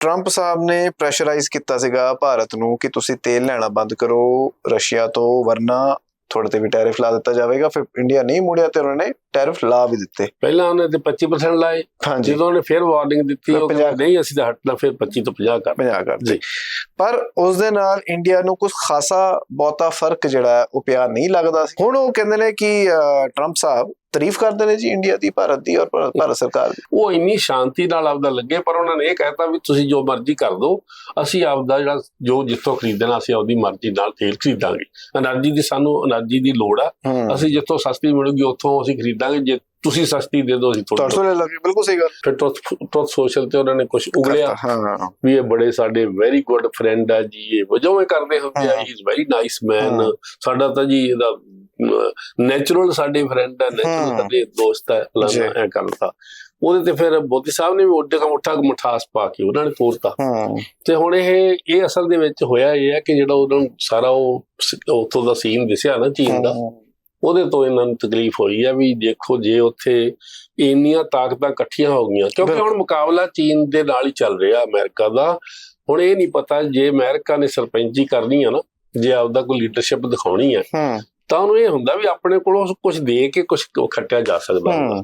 Trump ਸਾਹਿਬ ਨੇ pressurise ਕੀਤਾ ਸੀਗਾ ਭਾਰਤ ਨੂੰ ਕਿ ਤੁਸੀਂ ਤੇਲ ਲੈਣਾ ਬੰਦ ਕਰੋ ਰਸ਼ੀਆ ਤੋਂ ਵਰਨਾ ਤੁਹਾਡੇ ਤੇ ਵੀ ਟੈਰਿਫ ਲਾ ਦਿੱਤਾ ਜਾਵੇਗਾ। ਫਿਰ ਇੰਡੀਆ ਨਹੀਂ ਮੁੜਿਆ ਤੇ ਉਹਨਾਂ ਨੇ ਟੈਰਿਫ ਲਾ ਵੀ ਦਿੱਤੇ। ਪਹਿਲਾਂ ਉਹਨੇ ਤੇ 25% ਲਾਏ। ਜਦੋਂ ਉਹਨੇ ਫਿਰ ਵਾਰਨਿੰਗ ਦਿੱਤੀ ਉਹ ਨਹੀਂ ਅਸੀਂ ਤਾਂ ਹਟਣਾ ਫਿਰ 25 ਤੋਂ 50 ਕਰ 50 ਕਰ ਜੀ। ਪਰ ਉਸ ਦੇ ਨਾਲ ਇੰਡੀਆ ਨੂੰ ਕੁਝ ਖਾਸਾ ਬਹੁਤਾ ਫ਼ਰਕ ਜਿਹੜਾ ਉਹ ਪਿਆ ਨਹੀਂ ਲੱਗਦਾ ਸੀ। ਹੁਣ ਉਹ ਕਹਿੰਦੇ ਨੇ ਕਿ ਟਰੰਪ ਸਾਹਿਬ ਤਾਰੀਫ ਕਰਦੇ ਨੇ ਜੀ ਇੰਡੀਆ ਦੀ ਭਾਰਤ ਦੀ ਔਰ ਭਾਰਤ ਸਰਕਾਰ ਦੀ। ਉਹ ਇੰਨੀ ਸ਼ਾਂਤੀ ਨਾਲ ਆਪਦਾ ਲੱਗੇ ਪਰ ਉਹਨਾਂ ਨੇ ਇਹ ਕਹਿਤਾ ਵੀ ਤੁਸੀਂ ਜੋ ਮਰਜ਼ੀ ਕਰ ਦਿਓ ਅਸੀਂ ਆਪਦਾ ਜਿਹੜਾ ਜੋ ਜਿੱਥੋਂ ਖਰੀਦਣਾ ਅਸੀਂ ਆਪਦੀ ਮਰਜ਼ੀ ਨਾਲ ਤੇਲ ਖਰੀਦਾਂਗੇ। એનર્ਜੀ ਦੀ ਸਾਨੂੰ એનર્ਜੀ ਦੀ ਲੋੜ ਆ। ਅਸੀਂ ਜਿੱਥੋਂ ਸਸਤੀ ਮਿਲੂਗੀ ਉੱਥੋਂ ਅਸੀਂ ਖਰੀਦਾਂਗੇ। ਜੇ ਤੁਸੀਂ ਸਸਤੀ ਦੇ ਦਿਓ ਅਸੀਂ ਤੁਹਾਨੂੰ 300 ਲੈ ਲਾਂਗੇ ਬਿਲਕੁਲ ਸਹੀ ਗੱਲ। ਫਿਰ ਤੋਂ ਸੋਸ਼ਲ ਤੇ ਉਹਨਾਂ ਨੇ ਕੁਝ ਉਗਲਿਆ। ਵੀ ਇਹ ਬੜੇ ਸਾਡੇ ਵੈਰੀ ਗੁੱਡ ਫਰੈਂਡ ਆ ਜੀ ਇਹ ਵਜੋਂ ਕਰਦੇ ਹੁੰਦੇ ਆ ਹੀ। ਇਜ਼ ਵੈਰੀ ਨਾਈਸ ਮੈਨ ਸਾਡਾ ਤਾਂ ਜੀ ਇਹਦਾ ਨੈਚੁਰਲ ਸਾਡੇ ਫਰੈਂਡ ਆ ਹਾਂ। ਨੈਚੁਰਲ ਸਾਡੇ ਦੋਸਤ ਹੈ ਜੀ। ਫਲਾਣਾ ਇਹ ਗੱਲ ਤਾਂ ਉਹਦੇ ਤੇ ਫਿਰ ਮੋਦੀ ਸਾਹਿਬ ਨੇ ਵੀ ਉੱਡੇ ਦਾ ਮੁੱਠਾ ਮਠਾਸ ਪਾ ਕੇ ਉਹਨਾਂ ਨੇ ਤੋਰਤਾ ਤੇ ਹੁਣ ਇਹ ਇਹ ਅਸਲ ਦੇ ਵਿੱਚ ਹੋਇਆ ਇਹ ਹੈ ਕਿ ਜਿਹੜਾ ਉਹਨਾਂ ਸਾਰਾ ਉਹ ਉੱਥੋਂ ਦਾ ਸੀਨ ਦਿਸਿਆ ਨਾ ਚੀਨ ਦਾ ਉਹਦੇ ਤੋਂ ਇਹਨਾਂ ਨੂੰ ਤਕਲੀਫ ਹੋਈ ਹੈ ਵੀ ਦੇਖੋ ਜੇ ਉੱਥੇ ਇੰਨੀਆਂ ਤਾਕਤਾਂ ਇਕੱਠੀਆਂ ਹੋ ਗਈਆਂ ਕਿਉਂਕਿ। ਹੁਣ ਮੁਕਾਬਲਾ ਚੀਨ ਦੇ ਨਾਲ ਹੀ ਚੱਲ ਰਿਹਾ ਅਮਰੀਕਾ ਦਾ ਹੁਣ ਇਹ ਨਹੀਂ ਪਤਾ ਜੇ ਅਮਰੀਕਾ ਨੇ ਸਰਪੰਚੀ ਕਰਨੀ ਆ ਨਾ ਜੇ ਆਪਦਾ ਕੋਈ ਲੀਡਰਸ਼ਿਪ ਦਿਖਾਉਣੀ ਹੈ ਹੂੰ ਤਾਂ ਉਹਨੂੰ ਇਹ ਹੁੰਦਾ ਵੀ ਆਪਣੇ ਕੋਲੋਂ ਕੁਝ ਦੇ ਕੇ ਕੁਝ ਖੱਟਿਆ ਜਾ ਸਕਦਾ ਹੂੰ।